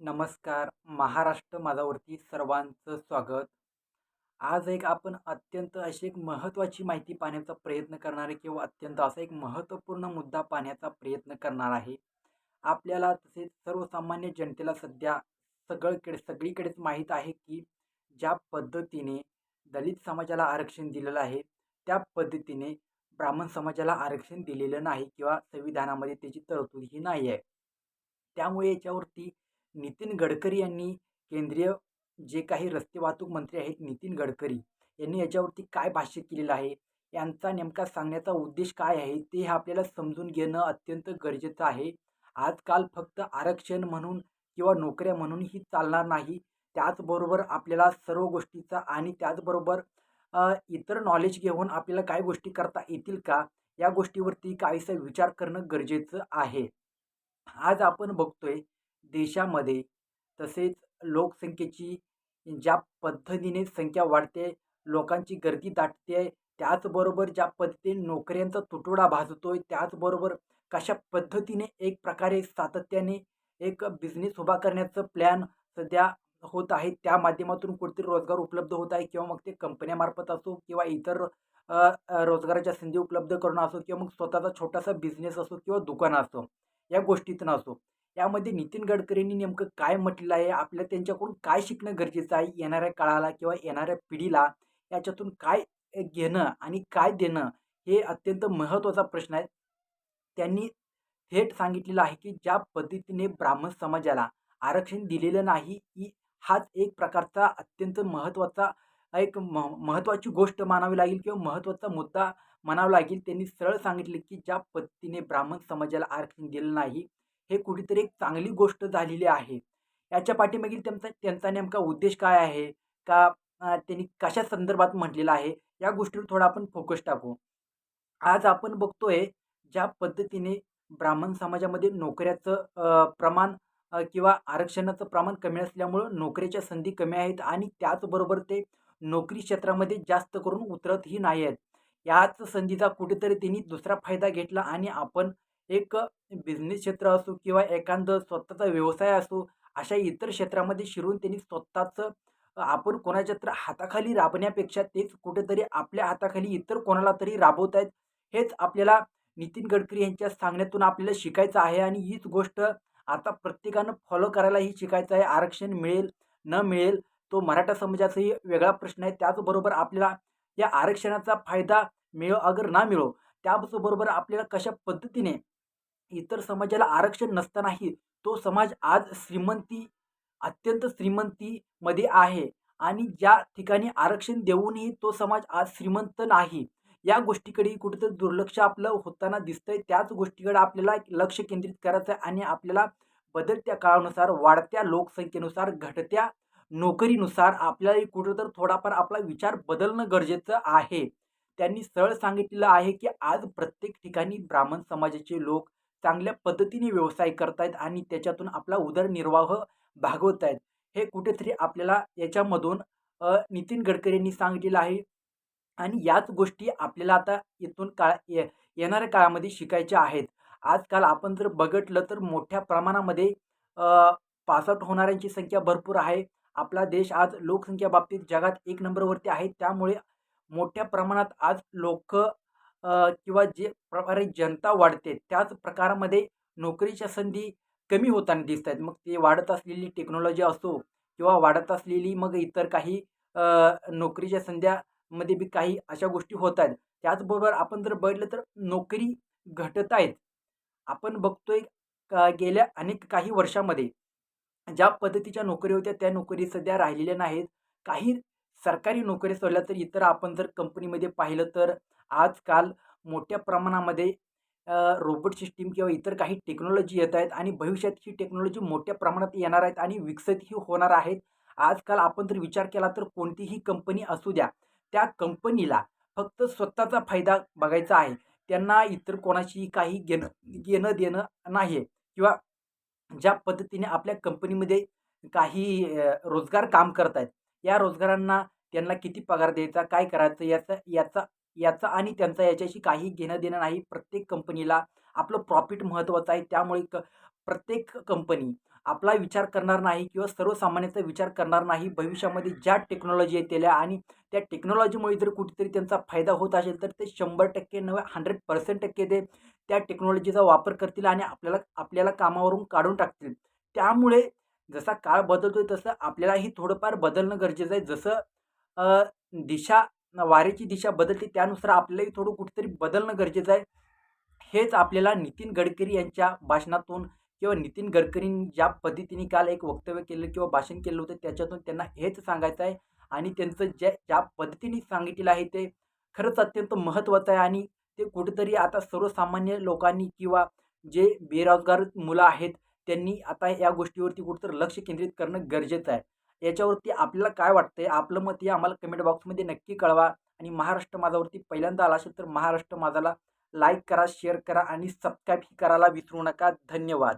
नमस्कार. महाराष्ट्र माझावरती सर्वांचं स्वागत. आज एक आपण अत्यंत अशी एक महत्त्वाची माहिती पाहण्याचा प्रयत्न करणार आहे किंवा अत्यंत असा एक महत्त्वपूर्ण मुद्दा पाहण्याचा प्रयत्न करणार आहे. आपल्याला तसेच सर्वसामान्य जनतेला सध्या सगळीकडे सगळीकडेच माहीत आहे की ज्या पद्धतीने दलित समाजाला आरक्षण दिलेलं आहे त्या पद्धतीने ब्राह्मण समाजाला आरक्षण दिलेलं नाही किंवा संविधानामध्ये त्याची तरतूदही नाही आहे. त्यामुळे याच्यावरती नितीन गडकरी यांनी केंद्रीय जे काही रस्ते वाहतूक मंत्री आहेत नितीन गडकरी यांनी याच्यावरती काय भाष्य केलेलं आहे? यांचा नेमका सांगण्याचा उद्देश काय आहे? ते आपल्याला समजून घेणं अत्यंत गरजेचं आहे. आजकाल फक्त आरक्षण म्हणून किंवा नोकऱ्या म्हणूनही चालणार नाही. त्याचबरोबर आपल्याला सर्व गोष्टीचा आणि त्याचबरोबर इतर नॉलेज घेऊन आपल्याला काय गोष्टी करता येतील का? या गोष्टीवरती काहीसा विचार करणं गरजेचं आहे. आज आपण बघतोय देशामध्ये तसेच लोकसंख्येची ज्या पद्धतीने संख्या वाढते लोकांची गर्दी दाटते त्याचबरोबर ज्या पद्धतीने नोकऱ्यांचा तुटवडा भासतोय त्याचबरोबर कशा पद्धतीने एक प्रकारे सातत्याने एक बिझनेस उभा करण्याचं प्लॅन सध्या होत आहे त्या माध्यमातून कुठेतरी रोजगार उपलब्ध होत आहे किंवा मग ते कंपन्यामार्फत असो किंवा इतर रोजगाराच्या संधी उपलब्ध करणं असो किंवा मग स्वतःचा छोटासा बिझनेस असो किंवा दुकान असो या गोष्टीतून असो. त्यामध्ये नितीन गडकरींनी नेमकं काय म्हटलं आहे? आपल्या त्यांच्याकडून काय शिकणं गरजेचं आहे? येणाऱ्या काळाला किंवा येणाऱ्या पिढीला याच्यातून काय घेणं आणि काय देणं हे अत्यंत महत्त्वाचा प्रश्न आहे. त्यांनी थेट सांगितलेलं आहे की ज्या पद्धतीने ब्राह्मण समाजाला आरक्षण दिलेलं नाही ही हाच एक प्रकारचा अत्यंत महत्त्वाचा एक म महत्त्वाची गोष्ट मानावी लागेल किंवा महत्त्वाचा मुद्दा म्हणावा लागेल. त्यांनी सरळ सांगितले की ज्या पद्धतीने ब्राह्मण समाजाला आरक्षण दिलं नाही हे कुठेतरी एक चांगली गोष्ट झालेली आहे. याच्या पाठीमागील त्यांचा त्यांचा नेमका उद्देश काय आहे? का त्यांनी कशा संदर्भात म्हटलेलं आहे? या गोष्टीवर थोडा आपण फोकस टाकू. आज आपण बघतोय ज्या पद्धतीने ब्राह्मण समाजामध्ये नोकऱ्याचं प्रमाण किंवा आरक्षणाचं प्रमाण कमी असल्यामुळं नोकरीच्या संधी कमी आहेत आणि त्याचबरोबर ते नोकरी क्षेत्रामध्ये जास्त करून उतरतही नाही आहेत याच संधीचा कुठेतरी त्यांनी दुसरा फायदा घेतला आणि आपण एक बिझनेस क्षेत्र असो किंवा एखादं स्वतःचा व्यवसाय असो अशा इतर क्षेत्रामध्ये शिरून त्यांनी स्वतःचं आपण कोणाच्या तर हाताखाली राबण्यापेक्षा तेच कुठेतरी आपल्या हाताखाली इतर कोणाला तरी राबवत आहेत हेच आपल्याला नितीन गडकरी यांच्या सांगण्यातून आपल्याला शिकायचं आहे. आणि हीच गोष्ट आता प्रत्येकानं फॉलो करायलाही शिकायचं आहे. आरक्षण मिळेल न मिळेल तो मराठा समाजाचाही वेगळा प्रश्न आहे. त्याचबरोबर आपल्याला या आरक्षणाचा फायदा मिळो अगर ना मिळो त्याचबरोबर आपल्याला कशा पद्धतीने इतर समाजाला आरक्षण नसतानाही तो समाज आज श्रीमंती अत्यंत श्रीमंतीमध्ये आहे. आणि ज्या ठिकाणी आरक्षण देऊनही तो समाज आज श्रीमंत नाही या गोष्टीकडे कुठेतरी दुर्लक्ष आपलं होताना दिसतंय. त्याच गोष्टीकडे आपल्याला एक लक्ष केंद्रित करायचं आहे आणि आपल्याला बदलत्या काळानुसार वाढत्या लोकसंख्येनुसार घटत्या नोकरीनुसार आपल्याला कुठेतरी थोडाफार आपला विचार बदलणं गरजेचं आहे. त्यांनी सरळ सांगितलेलं आहे की आज प्रत्येक ठिकाणी ब्राह्मण समाजाचे लोक चांगल्या पद्धतीने व्यवसाय करतायत आणि त्याच्यातून आपला उदरनिर्वाह भागवत आहेत हे कुठेतरी आपल्याला याच्यामधून नितीन गडकरींनी सांगितलेलं आहे. आणि याच गोष्टी आपल्याला आता इथून काळ ये येणाऱ्या काळामध्ये शिकायच्या आहेत. आजकाल आपण जर बघितलं तर मोठ्या प्रमाणामध्ये पासआउट होणाऱ्यांची संख्या भरपूर आहे. आपला देश आज लोकसंख्या बाबतीत जगात एक नंबरवरती आहे. त्यामुळे मोठ्या प्रमाणात आज लोक किंवा जे प्रकारे जनता वाढते त्याच प्रकारामध्ये नोकरीच्या संधी कमी होताना दिसत आहेत मग ते वाढत असलेली टेक्नॉलॉजी असो किंवा वाढत असलेली मग इतर काही नोकरीच्या संध्यामध्ये बी काही अशा गोष्टी होत आहेत त्याचबरोबर आपण जर बघितलं तर नोकरी घटत आहेत. आपण बघतोय का गेल्या अनेक काही वर्षामध्ये ज्या पद्धतीच्या नोकरी होत्या त्या नोकरी सध्या राहिलेल्या नाहीत. काही सरकारी नोकरी सोडल्या तर इतर आपण जर कंपनीमध्ये पाहिलं तर आजकाल मोठ्या प्रमाणामध्ये रोबोट सिस्टीम किंवा इतर काही टेक्नॉलॉजी येत आहेत आणि भविष्यात ही टेक्नॉलॉजी मोठ्या प्रमाणात येणार आहेत आणि विकसितही होणार आहेत. आजकाल आपण जर विचार केला तर कोणतीही कंपनी असू द्या त्या कंपनीला फक्त स्वतःचा फायदा बघायचा आहे. त्यांना इतर कोणाशी काही घेणं घेणं देणं नाही किंवा ज्या पद्धतीने आपल्या कंपनीमध्ये काही रोजगार काम करत आहेत या रोजगारांना त्यांना किती पगार द्यायचा काय करायचं याचा याचा याचा आणि त्यांचा याच्याशी काही घेणं देणं नाही. प्रत्येक कंपनीला आपलं प्रॉफिट महत्त्वाचं आहे. त्यामुळे क प्रत्येक कंपनी आपला विचार करणार नाही किंवा सर्वसामान्याचा विचार करणार नाही. भविष्यामध्ये ज्या टेक्नॉलॉजी येतेल्या आणि त्या टेक्नॉलॉजीमुळे जर कुठेतरी त्यांचा फायदा होत असेल तर ते शंभर टक्के नव्हे हंड्रेड पर्सेंट टक्के ते त्या टेक्नॉलॉजीचा वापर करतील आणि आपल्याला आपल्याला कामावरून काढून टाकतील. त्यामुळे जसा काळ बदलतोय तसं आपल्यालाही थोडंफार बदलणं गरजेचं आहे. जसं दिशा वारेची दिशा बदलते त्यानुसार आपल्यालाही थोडं कुठेतरी बदलणं गरजेचं आहे. हेच आपल्याला नितीन गडकरी यांच्या भाषणातून किंवा नितीन गडकरींनी ज्या पद्धतीने काल एक वक्तव्य केलं किंवा भाषण केलं होतं त्याच्यातून त्यांना हेच सांगायचं आहे. आणि त्यांचं ज्या ज्या पद्धतीने सांगितलेलं आहे ते खरंच अत्यंत महत्त्वाचं आहे. आणि ते कुठेतरी आता सर्वसामान्य लोकांनी किंवा जे बेरोजगार मुलं आहेत त्यांनी आता या गोष्टीवरती कुठेतरी लक्ष केंद्रित करणं गरजेचं आहे. याच्यावरती आपल्याला काय वाटतंय? आपलं मत हे आम्हाला कमेंट बॉक्समध्ये नक्की कळवा आणि महाराष्ट्र माझावरती पहिल्यांदा आला असेल तर महाराष्ट्र माझाला लाईक करा शेअर करा आणि सबस्क्राईबही करायला विसरू नका. धन्यवाद.